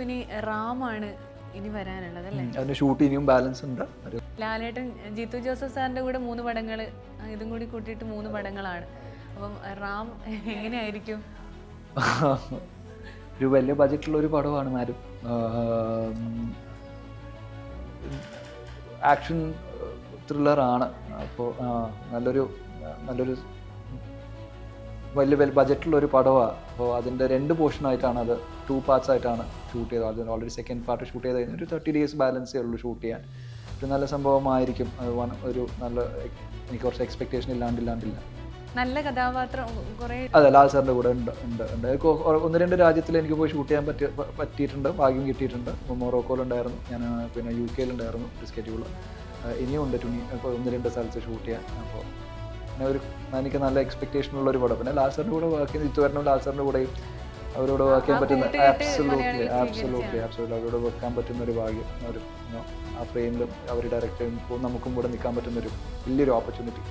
ഇനി റാമാണ് ഇനി വരാനുള്ളത് അല്ലേ? അതിന്റെ ഷൂട്ട് ഇനിയും ബാലൻസ് ഉണ്ട്. ലാലേട്ടൻ ജിത്തു ജോസഫ് സാറിന്റെ കൂടെ മൂന്ന് പടങ്ങൾ ഇതും കൂടി കൂട്ടിയിട്ട് മൂന്ന് പടങ്ങളാണ്. അപ്പം റാം എങ്ങനെയായിരിക്കും? ഒരു വലിയ ബജറ്റുള്ള ഒരു പടമാണ് മാരും. ആക്ഷൻ ത്രില്ലറാണ് അപ്പോൾ നല്ലൊരു നല്ലൊരു വലിയ വലിയ ബജറ്റുള്ള ഒരു പടമാണ് അപ്പോൾ അതിന്റെ രണ്ട് പോർഷനായിട്ടാണ് അത് ടു പാർട്സ് ആയിട്ടാണ് ഷൂട്ട് ചെയ്തത്. അതിന് ഓൾറെഡി സെക്കൻഡ് പാർട്ട് ഷൂട്ട് ചെയ്ത് കഴിഞ്ഞാൽ ഒരു തേർട്ടി ഡേയ്സ് ബാലൻസേ ഉള്ളൂ ഷൂട്ട് ചെയ്യാൻ. ഒരു നല്ല സംഭവമായിരിക്കും. അത് വൺ- ഒരു നല്ല എനിക്ക് കുറച്ച് എക്സ്പെക്റ്റേഷൻ ഇല്ലാണ്ടില്ലാണ്ടില്ല നല്ല കഥാപാത്രം കുറേ അതെ ലാൽ സാറിന്റെ കൂടെ ഉണ്ട് ഉണ്ട് ഉണ്ട്. ഒന്ന് രണ്ട് രാജ്യത്തിൽ എനിക്ക് പോയി ഷൂട്ട് ചെയ്യാൻ പറ്റി പറ്റിയിട്ടുണ്ട്. ഭാഗ്യം കിട്ടിയിട്ടുണ്ട്. ഇപ്പോൾ മൊറോക്കോയിലുണ്ടായിരുന്നു. ഞാൻ പിന്നെ യു കെയിലുണ്ടായിരുന്നു ഒരു സ്കെഡ്യൂൾ ഇനിയും ഉണ്ട് ടുണി അപ്പോൾ ഒന്ന് രണ്ട് സ്ഥലത്ത് ഷൂട്ട് ചെയ്യാൻ. അപ്പോൾ പിന്നെ ഒരു എനിക്ക് നല്ല എക്സ്പെക്ടേഷൻ ഉള്ള ഒരു പടം. പിന്നെ ലാൽ സാറിന്റെ കൂടെ വർക്ക് ചെയ്യുന്ന ഇത്തുവരണം ലാൽ സാറിന്റെ കൂടെ അവരോട് വർക്ക് ചെയ്യാൻ പറ്റുന്ന ആബ്സലൂട്ട്ലി ആബ്സലൂട്ട്ലി ആബ്സലൂട്ട്ലി അവരോട് വെക്കാൻ പറ്റുന്ന ഒരു ഭാഗ്യം ഒരു ആ ഫ്രെയിമിലും അവർ ഡയറക്റ്റ് നമുക്കും കൂടെ നിൽക്കാൻ പറ്റുന്ന ഒരു വലിയൊരു ഓപ്പർച്യൂണിറ്റി